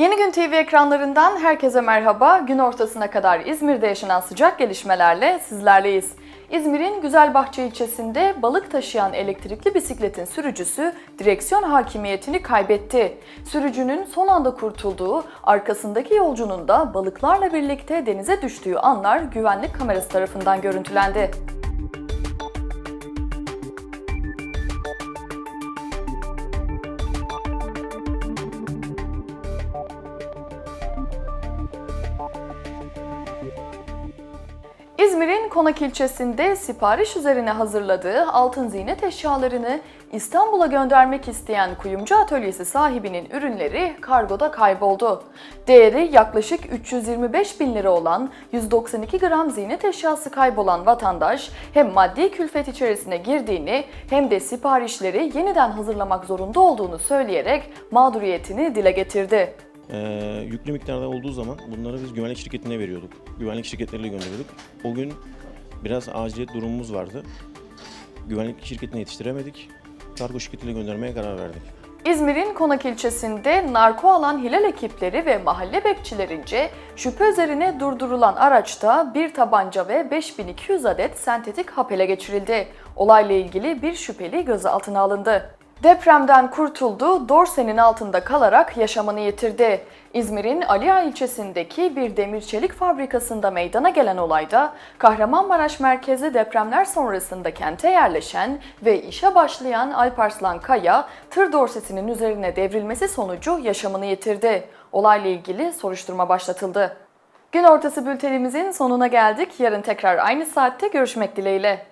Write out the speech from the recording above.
Yeni Gün TV ekranlarından herkese merhaba. Gün ortasına kadar İzmir'de yaşanan sıcak gelişmelerle sizlerleyiz. İzmir'in Güzelbahçe ilçesinde balık taşıyan elektrikli bisikletin sürücüsü direksiyon hakimiyetini kaybetti. Sürücünün son anda kurtulduğu, arkasındaki yolcunun da balıklarla birlikte denize düştüğü anlar güvenlik kamerası tarafından görüntülendi. İzmir'in Konak ilçesinde sipariş üzerine hazırladığı altın ziynet eşyalarını İstanbul'a göndermek isteyen kuyumcu atölyesi sahibinin ürünleri kargoda kayboldu. Değeri yaklaşık 325 bin lira olan 192 gram ziynet eşyası kaybolan vatandaş hem maddi külfet içerisine girdiğini hem de siparişleri yeniden hazırlamak zorunda olduğunu söyleyerek mağduriyetini dile getirdi. Ee, yüklü miktarda olduğu zaman bunları biz güvenlik şirketine veriyorduk. Güvenlik şirketleriyle gönderiyorduk. O gün biraz aciliyet durumumuz vardı. Güvenlik şirketine yetiştiremedik. Kargo şirketiyle göndermeye karar verdik. İzmir'in Konak ilçesinde narko alan hilal ekipleri ve mahalle bekçilerince şüphe üzerine durdurulan araçta bir tabanca ve 5200 adet sentetik hap ele geçirildi. Olayla ilgili bir şüpheli gözaltına alındı. Depremden kurtuldu, dorsenin altında kalarak yaşamını yitirdi. İzmir'in Aliağa ilçesindeki bir demir çelik fabrikasında meydana gelen olayda Kahramanmaraş merkezli depremler sonrasında kente yerleşen ve işe başlayan Alparslan Kaya, tır dorsesinin üzerine devrilmesi sonucu yaşamını yitirdi. Olayla ilgili soruşturma başlatıldı. Gün ortası bültenimizin sonuna geldik. Yarın tekrar aynı saatte görüşmek dileğiyle.